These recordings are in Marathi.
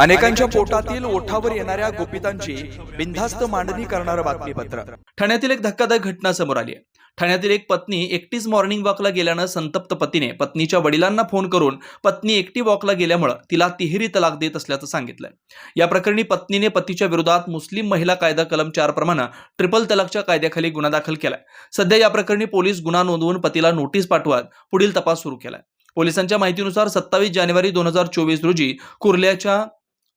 अनेकांच्या पोटातील ओठावर येणाऱ्या गोपितांची बिनधास्त मांडणी करणारं बातमीपत्र. ठाण्यातील एक धक्कादायक घटना समोर आली आहे. ठाण्यातील एक पत्नी एकटीच मॉर्निंग वॉकला गेल्यानं संतप्त पतीने पत्नीच्या वडिलांना फोन करून पत्नी एकटी वॉकला गेल्यामुळं तिला तिहेरी तलाक देत असल्याचं सांगितलंय. या प्रकरणी पत्नीने पतीच्या विरोधात मुस्लिम महिला कायदा कलम चार प्रमाणे ट्रिपल तलाकच्या कायद्याखाली गुन्हा दाखल केलाय. सध्या या प्रकरणी पोलीस गुन्हा नोंदवून पतीला नोटीस पाठवत पुढील तपास सुरू केलाय. पोलिसांच्या माहितीनुसार सत्तावीस जानेवारी दोन हजार चोवीस रोजी कुर्ल्याच्या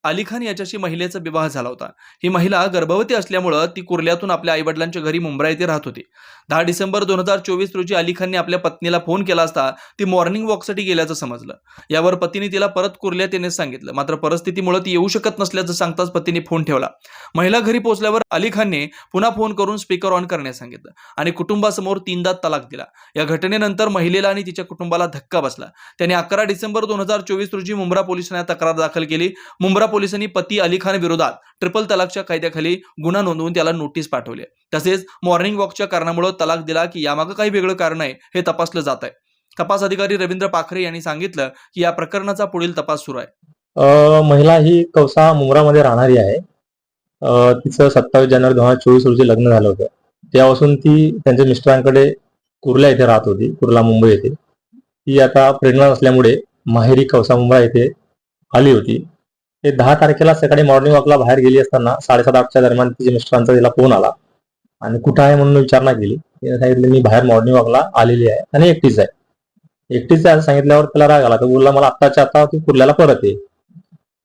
अली खान याच्याशी महिलेचा विवाह झाला होता. ही महिला गर्भवती असल्यामुळं ती कुर्ल्यातून आपल्या आईवडिलांच्या घरी मुंबई येथे राहत होती. दहा डिसेंबर दोन हजार चोवीस रोजी अली खानने आपल्या पत्नीला फोन केला असता ती मॉर्निंग वॉकसाठी गेल्याचं समजलं. यावर पतीने तिला परत कुर्ल्यात येण्यास सांगितलं. मात्र परिस्थितीमुळे ती येऊ शकत नसल्याचं सांगताच पतीने फोन ठेवला. महिला घरी पोहोचल्यावर अली खानने पुन्हा फोन करून स्पीकर ऑन करण्यास सांगितलं आणि कुटुंबासमोर तीनदा तलाक दिला. या घटनेनंतर महिलेला आणि तिच्या कुटुंबाला धक्का बसला. त्याने अकरा डिसेंबर दोन हजार चोवीस रोजी मुंब्रा पोलीस ठाण्यात तक्रार दाखल केली. मुंब्रा पोलिसांनी पती अली खान विरोधात ट्रिपल तलाकच्या कायद्याखाली गुन्हा नोंदवून त्याला नोटीस पाठवली. तसेच मॉर्निंग वॉकच्या कारणामुळे तलाक दिला की यामागं काही वेगळं कारण आहे हे तपासलं जात आहे तपास अधिकारी रवींद्र पाखरे यांनी सांगितलं की या प्रकरणाचा पुढील तपास सुरू आहे. महिला ही कौसा मुंब्रामध्ये राहणारी आहे. तिचं सत्तावीस जानेवारी दोन हजार चोवीस रोजी लग्न झालं होतं. तेव्हापासून ती त्यांच्या मिस्टरांकडे कुर्ला येथे राहत होती कुर्ला मुंबई येथे. ती आता प्रेरणा असल्यामुळे माहेरी कौसा मुंब्रा येथे आली होती. हे दहा तारखेला सकाळी मॉर्निंग वॉकला बाहेर गेली असताना साडेसात आठच्या दरम्यान तिच्या मिस्टरांचा तिला फोन आला. आणि कुठं आहे म्हणून विचारणा केली. तिने सांगितलं मी बाहेर मॉर्निंग वॉकला आलेली आहे आणि एकटीच आहे. एकटीच आहे सांगितल्यावर त्याला राग आला. तर बोलला मला आत्ताच्या आता तू कुर्ल्याला परत ये.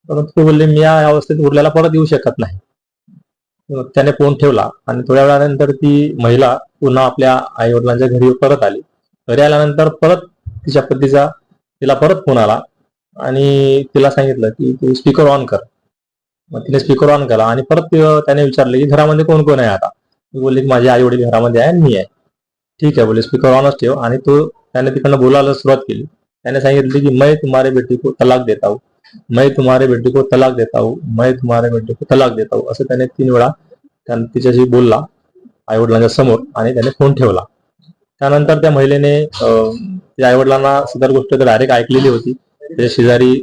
परंतु ते बोलले मी या अवस्थेत उरल्याला परत येऊ शकत नाही. त्याने फोन ठेवला आणि थोड्या वेळानंतर ती महिला पुन्हा आपल्या आई वडिलांच्या घरी परत आली. घरी आल्यानंतर परत तिच्या पतीचा तिला परत फोन आला. आणि तिला सांगितलं की तू स्पीकर ऑन कर. मग तिने स्पीकर ऑन केला आणि परत त्याने विचारलं की घरामध्ये कोण कोण आहे आता? मी बोलले की माझे आई वडील घरामध्ये आहे आणि मी आहे. ठीक आहे बोले स्पीकर ऑनच ठेव. आणि तो त्याने तिकडनं बोलायला सुरुवात केली. त्याने सांगितले की मैं तुम्हारे बेटी को तलाक देता हूँ. मैं तुम्हारे बेटी को तलाक देता हूँ. मैं तुम्हारे बेटी को तलाक देता हूँ. असं त्याने तीन वेळा त्यानं तिच्याशी बोलला आई वडिलांच्या समोर आणि त्याने फोन ठेवला. त्यानंतर त्या महिलेने आई वडिलांना सदर गोष्ट डायरेक्ट ऐकलेली होती. त्याच्या शेजारी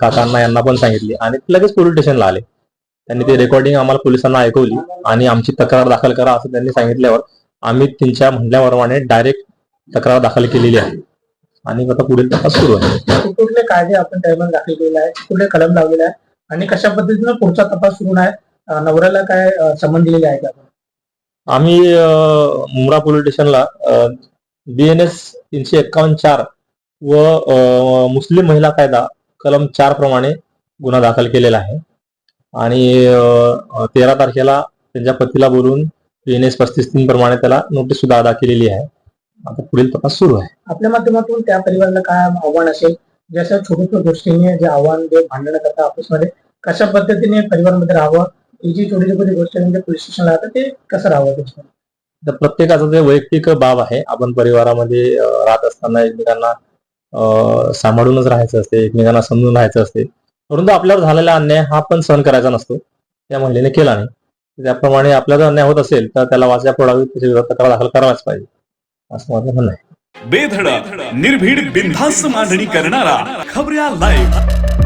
काकांना यांना पण सांगितली आणि लगेच पोलीस स्टेशनला आले. त्यांनी ते रेकॉर्डिंग आम्हाला पोलिसांना ऐकवली आणि आमची तक्रार दाखल करा असं त्यांनी सांगितल्यावर आम्ही त्यांच्या म्हणण्याप्रमाणे डायरेक्ट तक्रार दाखल केलेली आहे. आणि आता पुढील तपास सुरू आहे. कुठले कायदे आपण त्यामध्ये दाखल केलेले आहेत? कुठले कलम लावलेले आहे आणि कशा पद्धतीनं पुढचा तपास सुरू आहे? नवऱ्याला काय समन दिलेले आहे का आम्ही मुंब्रा पोलीस स्टेशनला बी एन एस तीनशे एक्कावन्न चार व मुस्लिम महिला कायदा कलम चार प्रमाणे गुन्हा दाखल केलेला आहे. आणि तेरा तारखेला त्यांच्या पतीला बोलून एन एस पस्तीस तीन प्रमाणे त्याला नोटीस सुद्धा अदा केलेली आहे. आता पुढील तपास सुरू आहे. आपल्या माध्यमातून त्या परिवाराला काय आव्हान असेल? जसं छोट्या छोट्या गोष्टीने जे आव्हान जे भांडणं करतात आपसमध्ये कशा पद्धतीने परिवारामध्ये राहावं? ही जी छोटी छोटी गोष्ट म्हणजे पोलीस स्टेशनला राहतं ते कसं राहावं त्याच्यामध्ये? तर प्रत्येकाचा ते वैयक्तिक बाब आहे आपण परिवारामध्ये राहत असताना एकमेकांना सांभाळूनच राहायचं असते एकमेकांना समजून राहायचं असते. परंतु आपल्यावर झालेला अन्याय हा पण सहन करायचा नसतो. त्या महिलेने केला नाही. त्याप्रमाणे आपल्याला जर अन्याय होत असेल तर त्याला वाचा फोडावी त्याच्या विरोधात तक्रार दाखल करावाच पाहिजे. असं माझं म्हणणं आहे. बेधडक निर्भीड बिनधास्त मांडणी करणारा खबऱ्या लाईव्ह